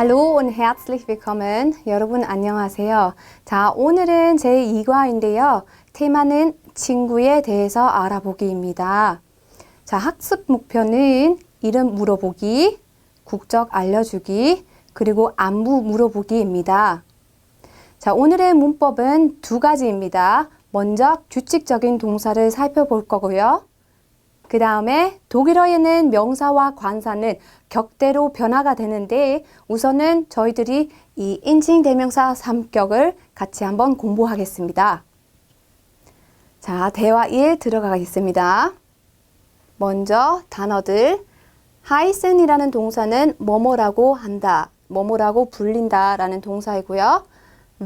Hallo und herzlich willkommen. 여러분 안녕하세요. 자, 오늘은 제 2과인데요. 테마는 친구에 대해서 알아보기입니다. 자, 학습 목표는 이름 물어보기, 국적 알려주기, 그리고 안부 물어보기입니다. 자, 오늘의 문법은 두 가지입니다. 먼저 규칙적인 동사를 살펴볼 거고요. 그 다음에 독일어에는 명사와 관사는 격대로 변화가 되는데 우선은 저희들이 이 인칭 대명사 3격을 같이 한번 공부하겠습니다. 자, 대화 1 들어가겠습니다. 먼저 단어들 하이센이라는 동사는 뭐뭐라고 한다, 뭐뭐라고 불린다 라는 동사이고요.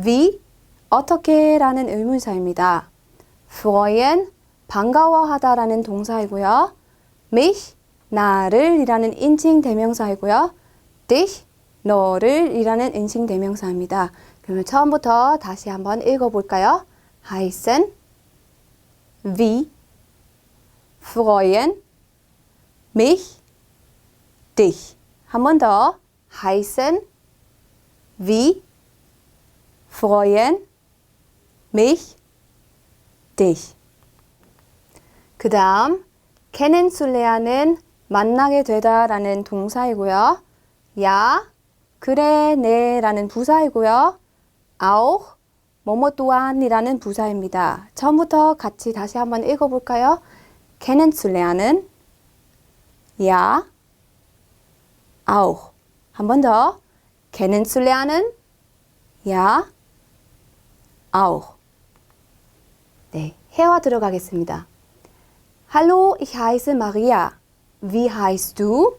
wie, 어떻게 라는 의문사입니다. freuen, 반가워하다라는 동사이고요. mich, 나를 이라는 인칭 대명사이고요. dich, 너를 이라는 인칭 대명사입니다. 그러면 처음부터 다시 한번 읽어볼까요? heißen, wie, freuen, mich, dich. 한 번 더. heißen, wie, freuen, mich, dich. 그 다음, kennenzulernen, 만나게 되다 라는 동사이고요. 야, 그래, 네 라는 부사이고요. auch, 뭐뭐 또한이라는 부사입니다. 처음부터 같이 다시 한번 읽어볼까요? kennenzulernen, 야, auch. 한번 더. kennenzulernen, 야, auch. 네, 해와 들어가겠습니다. Hallo, ich heiße Maria. Wie heißt du?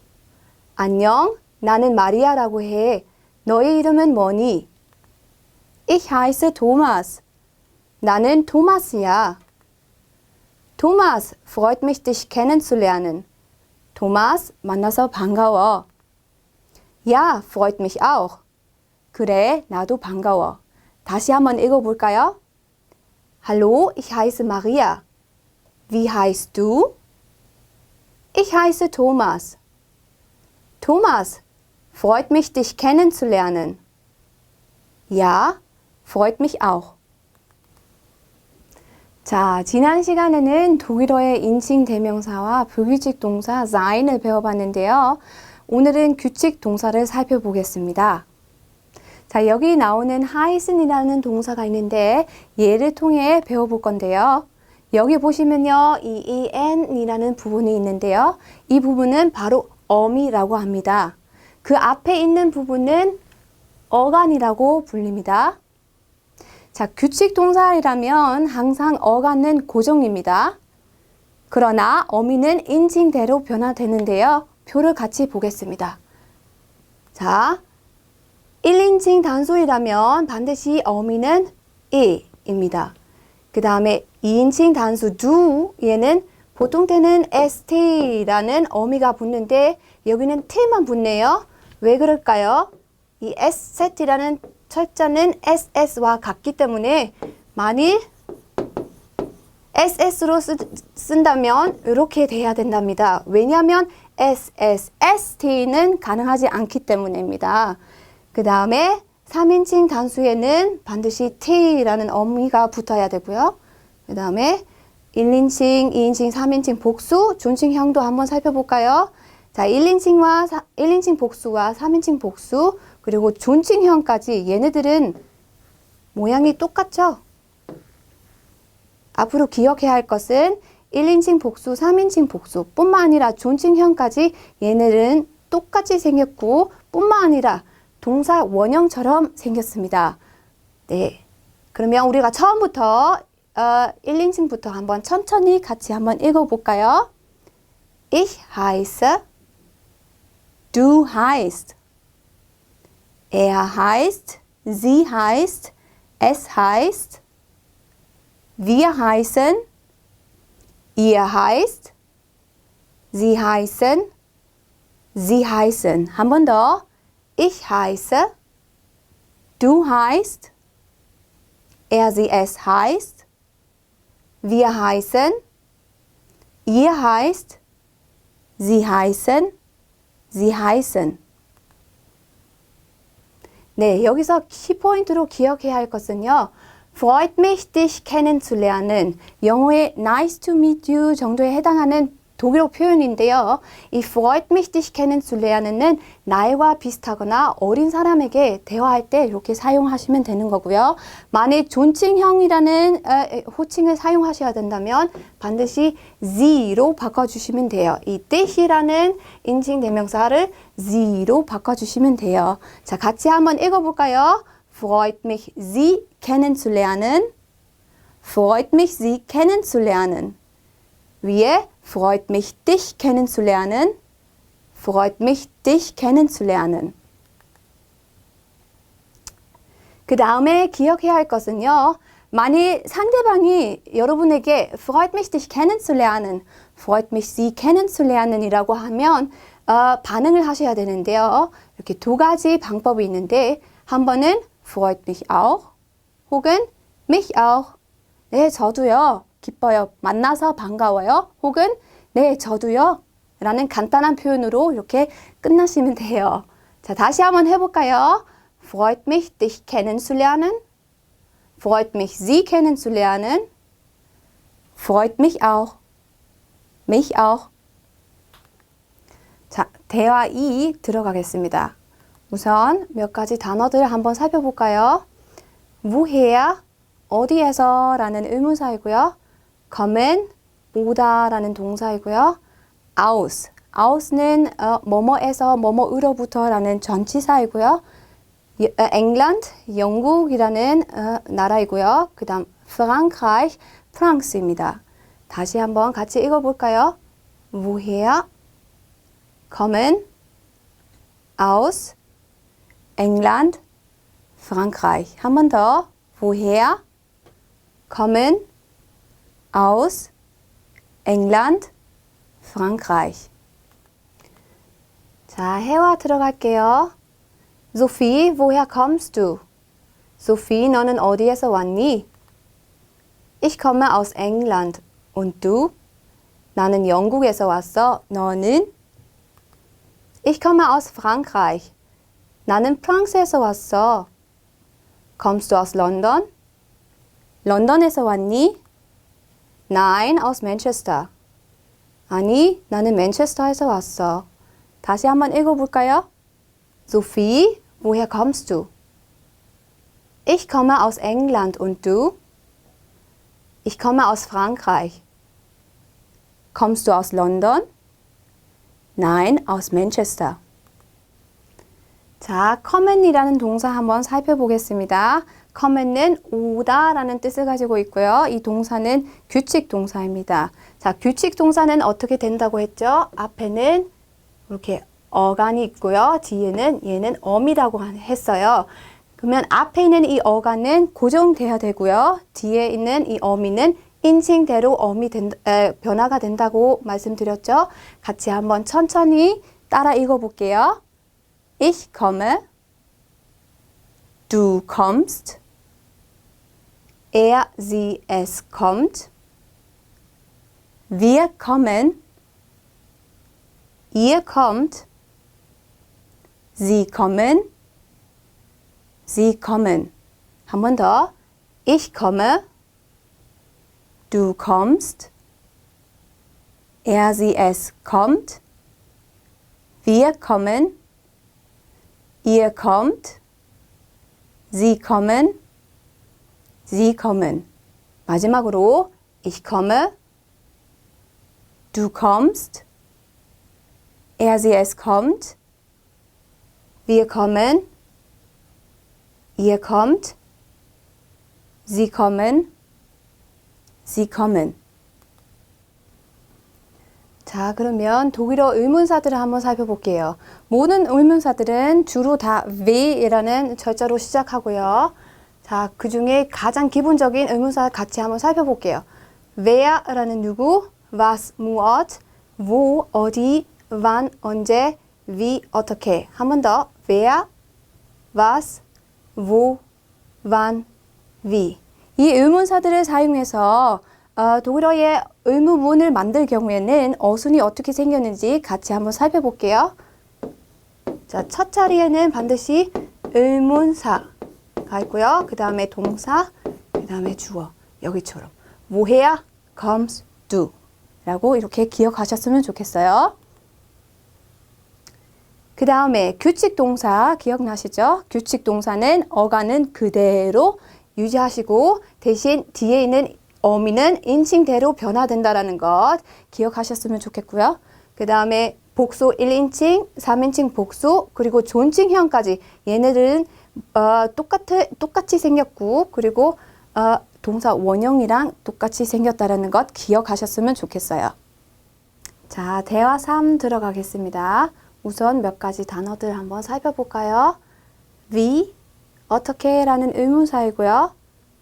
안녕, 나는 마리아라고 해. 너의 이름은 뭐니? Ich heiße Thomas. 나는 토마스야. Thomas, freut mich, dich kennenzulernen. 토마스, 만나서 반가워. Ja, freut mich auch. 그래, 나도 반가워. 다시 한번 읽어볼까요? Hallo, ich heiße Maria. Wie heißt du? Ich heiße Thomas. Thomas, freut mich, dich kennenzulernen. Ja, freut mich auch. 자, 지난 시간에는 독일어의 인칭 대명사와 불규칙 동사 sein을 배워봤는데요. 오늘은 규칙 동사를 살펴보겠습니다. 자, 여기 나오는 heißen이라는 동사가 있는데 얘를 통해 배워볼 건데요. 여기 보시면요. 이 en이라는 부분이 있는데요. 이 부분은 바로 어미라고 합니다. 그 앞에 있는 부분은 어간이라고 불립니다. 자, 규칙 동사이라면 항상 어간은 고정입니다. 그러나 어미는 인칭대로 변화되는데요. 표를 같이 보겠습니다. 자, 1인칭 단수이라면 반드시 어미는 이입니다. 그 다음에 2인칭 단수 do 얘는 보통 때는 st라는 어미가 붙는데 여기는 t만 붙네요. 왜 그럴까요? 이 sset이라는 철자는 ss와 같기 때문에 만일 ss로 쓰, 쓴다면 이렇게 돼야 된답니다. 왜냐하면 SSST는 가능하지 않기 때문입니다. 그 다음에 3인칭 단수에는 반드시 T라는 어미가 붙어야 되고요. 그 다음에 1인칭, 2인칭, 3인칭 복수, 존칭형도 한번 살펴볼까요? 자, 1인칭과 4, 1인칭 복수와 3인칭 복수, 그리고 존칭형까지 얘네들은 모양이 똑같죠? 앞으로 기억해야 할 것은 1인칭 복수, 3인칭 복수 뿐만 아니라 존칭형까지 얘네들은 똑같이 생겼고 뿐만 아니라 동사 원형처럼 생겼습니다. 네. 그러면 우리가 처음부터 어, 1인칭부터 한번 천천히 같이 한번 읽어볼까요? Ich heiße, du heißt, er heißt, sie heißt, es heißt, wir heißen, ihr heißt, sie heißen, sie heißen. 한 번 더. Ich heiße, du heißt, er, sie, es heißt, wir heißen, ihr heißt, sie heißen, sie heißen. 네, 여기서 키포인트로 기억해야 할 것은요. Freut mich, dich kennenzulernen. 영어의 nice to meet you 정도에 해당하는 독일어 표현인데요. 이 freut mich, dich kennenzulernen 나이와 비슷하거나 어린 사람에게 대화할 때 이렇게 사용하시면 되는 거고요. 만약 존칭형이라는 어, 호칭을 사용하셔야 된다면 반드시 the로 바꿔주시면 돼요. 이 dich이라는 인칭 대명사를 the로 바꿔주시면 돼요. 자, 같이 한번 읽어볼까요? Freut mich, Sie kennenzulernen. Freut mich, Sie kennenzulernen. 위에 freut mich, dich kennenzulernen. Freut mich, dich kennenzulernen. 그 다음에 기억해야 할 것은요. 만일 상대방이 여러분에게 freut mich, dich kennenzulernen, freut mich, sie kennenzulernen 이라고 하면 어, 반응을 하셔야 되는데요. 이렇게 두 가지 방법이 있는데 한 번은 freut mich auch 혹은 mich auch. 네, 저도요. 기뻐요. 만나서 반가워요. 혹은 네, 저도요. 라는 간단한 표현으로 이렇게 끝나시면 돼요. 자, 다시 한번 해볼까요? Freut mich, dich kennenzulernen. Freut mich, Sie kennenzulernen. Freut mich auch. Mich auch. 자, 대화 2 들어가겠습니다. 우선 몇 가지 단어들을 한번 살펴볼까요? woher, 어디에서 라는 의문사이고요. Kommen, 오다라는 동사이고요. aus, aus는 어, 뭐뭐에서 뭐뭐으로부터라는 전치사이고요. 예, 어, England, 영국이라는 어, 나라이고요. 그 다음 Frankreich, 프랑스입니다. 다시 한번 같이 읽어볼까요? woher, kommen, aus, England, Frankreich. 한 번 더. woher, kommen, aus, England, Frankreich. 자, 해와 들어갈게요. Sophie, woher kommst du? Sophie, 너는 어디에서 왔니? Ich komme aus England. Und du? 나는 영국에서 왔어. 너는? Ich komme aus Frankreich. 나는 프랑스에서 왔어. Kommst du aus London? 런던에서 왔니? Nein, aus Manchester. 아니, 나는 맨체스터에서 왔어. 다시 한번 읽어볼까요? Sophie, woher kommst du? Ich komme aus England und du? Ich komme aus Frankreich. Kommst du aus London? Nein, aus Manchester. 자, common이라는 동사 한번 살펴보겠습니다. Common은 오다라는 뜻을 가지고 있고요. 이 동사는 규칙 동사입니다. 자, 규칙 동사는 어떻게 된다고 했죠? 앞에는 이렇게 어간이 있고요. 뒤에는 얘는 어미라고 했어요. 그러면 앞에 있는 이 어간은 고정돼야 되고요. 뒤에 있는 이 어미는 인칭대로 어미 된, 에, 변화가 된다고 말씀드렸죠. 같이 한번 천천히 따라 읽어볼게요. Ich komme, du kommst, er, sie, es kommt. Wir kommen. Ihr kommt. Sie kommen. Sie kommen. Haben wir da? Ich komme. Du kommst. Er, sie, es kommt. Wir kommen. Ihr kommt. Sie kommen. Sie kommen. 마지막으로 ich komme, du kommst, er, sie, es kommt, wir kommen, ihr kommt, sie kommen, sie kommen. 자, 그러면 독일어 의문사들을 한번 살펴볼게요. 모든 의문사들은 주로 다 we라는 절자로 시작하고요. 자, 그 중에 가장 기본적인 의문사 같이 한번 살펴볼게요. wer라는 누구, was, 무엇, wo, 어디, wann, 언제, wie, 어떻게. 한 번 더. wer, was, wo, wann, wie. 이 의문사들을 사용해서 어, 독일어의 의문문을 만들 경우에는 어순이 어떻게 생겼는지 같이 한번 살펴볼게요. 자, 첫 자리에는 반드시 의문사 가 있고요. 그 다음에 동사, 그 다음에 주어. 여기처럼. woher comes do 라고 이렇게 기억하셨으면 좋겠어요. 그 다음에 규칙 동사 기억나시죠? 규칙 동사는 어간은 그대로 유지하시고 대신 뒤에 있는 어미는 인칭대로 변화된다라는 것 기억하셨으면 좋겠고요. 그 다음에 복수 1인칭, 3인칭 복수, 그리고 존칭형까지 얘네들은 어, 똑같아, 똑같이 생겼고 그리고 어, 동사 원형이랑 똑같이 생겼다라는 것 기억하셨으면 좋겠어요. 자, 대화 3 들어가겠습니다. 우선 몇 가지 단어들 한번 살펴볼까요? wie, 어떻게 라는 의문사이고요.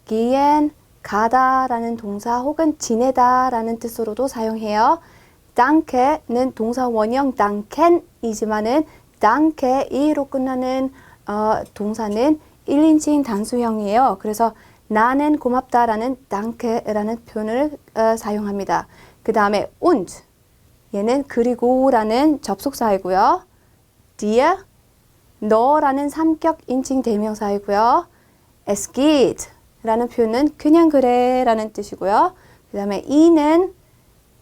gehen, 가다 라는 동사 혹은 지내다 라는 뜻으로도 사용해요. danke는 동사 원형 danken이지만은 danke 이로 끝나는 어, 동사는 1인칭 단수형이에요. 그래서 나는 고맙다라는 danke라는 표현을 어, 사용합니다. 그 다음에 und 얘는 그리고라는 접속사이고요. dir 너라는 삼격 인칭 대명사이고요. es geht 라는 표현은 그냥 그래 라는 뜻이고요. 그 다음에 이는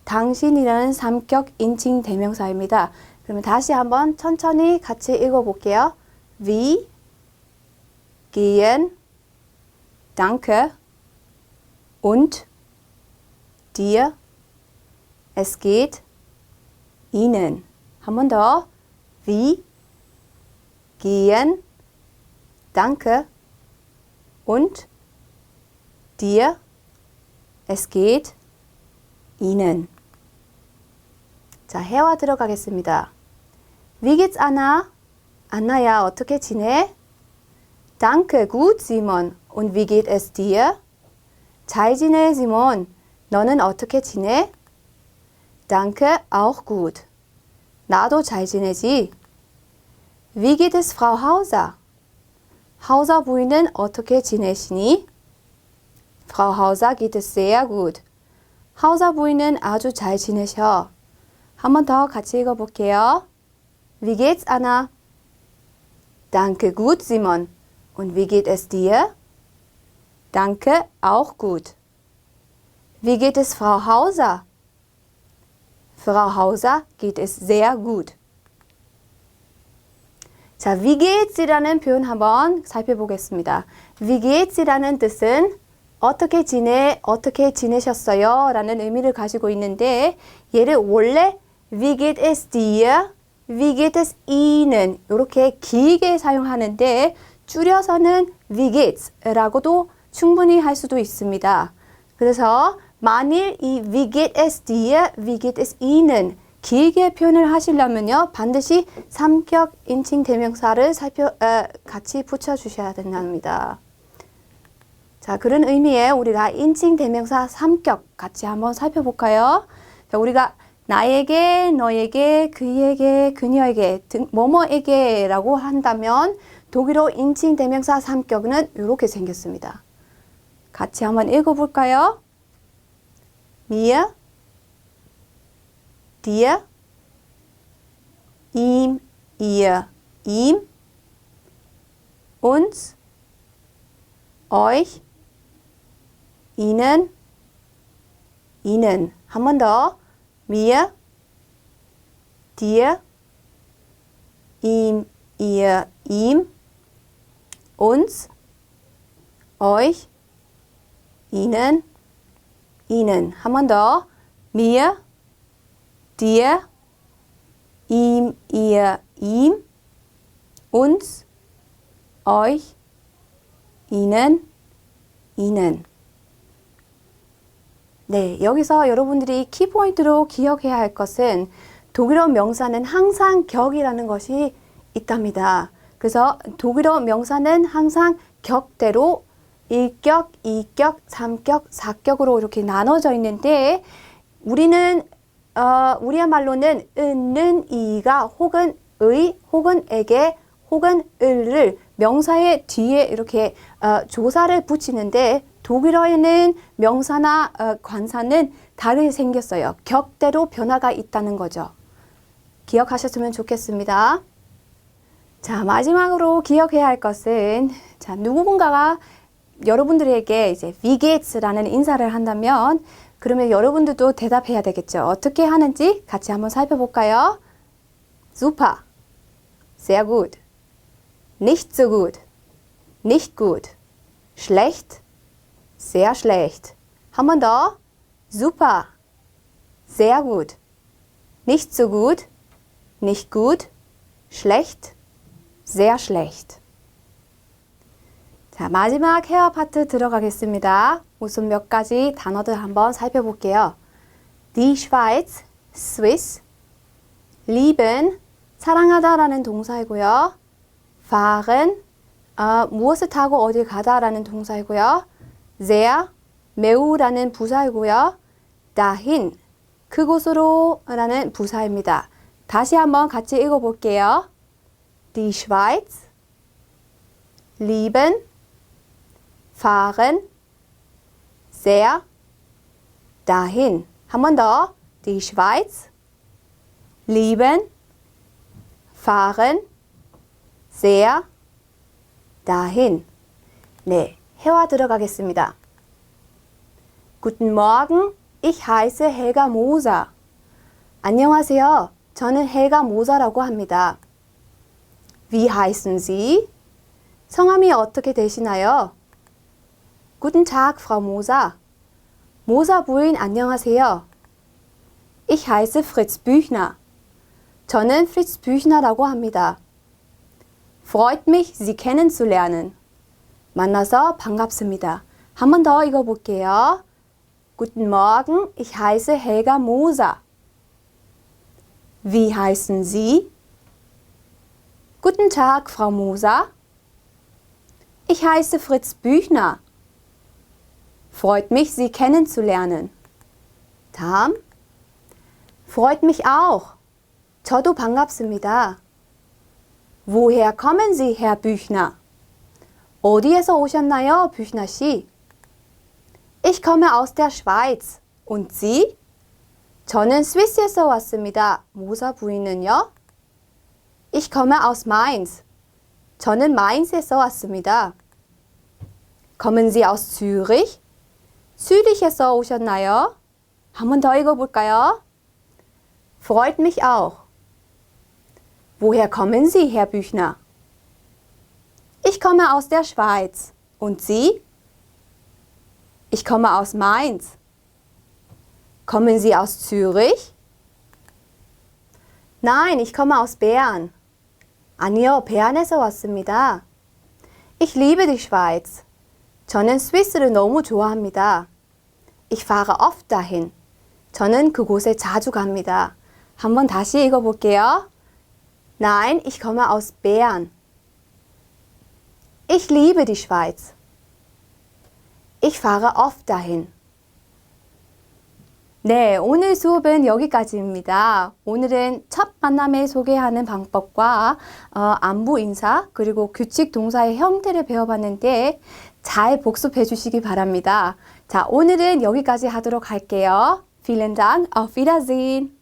당신이라는 삼격 인칭 대명사입니다. 그러면 다시 한번 천천히 같이 읽어볼게요. wie gehen danke und dir es geht ihnen 한 번 더 wie gehen danke und dir es geht ihnen 자 해와 들어가겠습니다. Wie geht's Anna? 안나야 어떻게 지내? Danke gut Simon und wie geht es dir? 잘 지내 시몬 너는 어떻게 지내? Danke, auch gut. 나도 잘 지내지. Wie geht es Frau Hauser? Hauser 부인은 어떻게 지내시니? Frau Hauser geht es sehr gut. Hauser 부인은 아주 잘 지내셔. 한번 더 같이 읽어볼게요. Wie geht's, Anna? Danke, gut, Simon. Und wie geht es dir? Danke, auch gut. Wie geht es Frau Hauser? Frau Hauser geht es sehr gut. 자, wie geht's이라는 표현 한번 살펴보겠습니다. wie geht's이라는 뜻은 어떻게 지내, 어떻게 지내셨어요? 라는 의미를 가지고 있는데 얘를 원래 wie geht es dir, Wie geht es ihnen 이렇게 길게 사용하는데 줄여서는 wie geht's라고도 충분히 할 수도 있습니다. 그래서 만일 이 wie geht es dir, wie geht es ihnen 길게 표현을 하시려면요 반드시 삼격 인칭 대명사를 살펴 어, 같이 붙여 주셔야 된답니다. 자 그런 의미에 우리가 인칭 대명사 삼격 같이 한번 살펴볼까요? 자, 우리가 나에게, 너에게, 그에게, 그녀에게, 등, 뭐뭐에게 라고 한다면 독일어 인칭 대명사 삼격은 이렇게 생겼습니다. 같이 한번 읽어볼까요? mir, dir, ihm, ihr, ihm, uns, euch, ihnen, ihnen. 한 번 더. mir, dir, ihm, ihr, ihm, uns, euch, ihnen, ihnen. Haben wir da mir, dir, ihm, ihr, ihm, uns, euch, ihnen, ihnen. 네, 여기서 여러분들이 키포인트로 기억해야 할 것은 독일어 명사는 항상 격이라는 것이 있답니다. 그래서 독일어 명사는 항상 격대로 1격, 2격, 3격, 4격으로 이렇게 나눠져 있는데 우리는 어, 우리의 말로는 은는 이가 혹은 의 혹은 에게 혹은 을을 명사의 뒤에 이렇게 어, 조사를 붙이는데 독일어에는 명사나 어, 관사는 다르게 생겼어요. 격대로 변화가 있다는 거죠. 기억하셨으면 좋겠습니다. 자, 마지막으로 기억해야 할 것은 자, 누군가가 여러분들에게 이제 geht's라는 인사를 한다면 그러면 여러분들도 대답해야 되겠죠. 어떻게 하는지 같이 한번 살펴볼까요? Super. Sehr gut. Nicht so gut. Nicht gut. Schlecht. Sehr schlecht. 한 번 더. Super. Sehr gut. Nicht so gut. Nicht gut. Schlecht. Sehr schlecht. 자, 마지막 헤어 파트 들어가겠습니다. 우선 몇 가지 단어들 한번 살펴볼게요. Die Schweiz, Swiss. lieben, 사랑하다라는 동사이고요. fahren, 어, 무엇을 타고 어딜 가다라는 동사이고요. Sehr, 매우라는 부사이고요. dahin, 그곳으로라는 부사입니다. 다시 한번 같이 읽어 볼게요. Die Schweiz, lieben, fahren, sehr, dahin. 한 번 더. Die Schweiz, lieben, fahren, sehr, dahin. 네, 해와 들어가겠습니다. Guten Morgen, ich heiße Helga Moser. 안녕하세요. 저는 헬가 모자라고 합니다. Wie heißen Sie? 성함이 어떻게 되시나요? Guten Tag, Frau Moser. 모사 부인 안녕하세요. Ich heiße Fritz Büchner. 저는 Fritz Büchner라고 합니다. Freut mich, Sie kennenzulernen. 만나서 반갑습니다. 한 번 더 읽어볼게요. Guten Morgen, ich heiße Helga Moser. Wie heißen Sie? Guten Tag, Frau Moser. Ich heiße Fritz Büchner. Freut mich, Sie kennenzulernen. 다음. Freut mich auch. 저도 반갑습니다. Woher kommen Sie, Herr Büchner? 어디에서 오셨나요, büchner 씨? Ich komme aus der Schweiz. Und Sie? 저는 스위스에서 왔습니다. 모사 부인은요? Ich komme aus Mainz. 저는 마인스에서 왔습니다. Kommen Sie aus Zürich? 슈리히에서 오셨나요? 한 번 더 읽어볼까요? Freut mich auch. Woher kommen Sie, Herr Büchner? Ich komme aus der Schweiz. Und Sie? Ich komme aus Mainz. Kommen Sie aus Zürich? Nein, ich komme aus Bern. 아니요, 베안에서 왔습니다. Ich liebe die Schweiz. 저는 스위스를 너무 좋아합니다. Ich fahre oft dahin. 저는 그곳에 자주 갑니다. 한번 다시 읽어볼게요. Nein, ich komme aus Bern. Ich liebe die Schweiz. Ich fahre oft dahin. 네, 오늘 수업은 여기까지입니다. 오늘은 첫 만남에 소개하는 방법과 어, 안부 인사 그리고 규칙 동사의 형태를 배워봤는데 잘 복습해 주시기 바랍니다. 자, 오늘은 여기까지 하도록 할게요. Vielen Dank.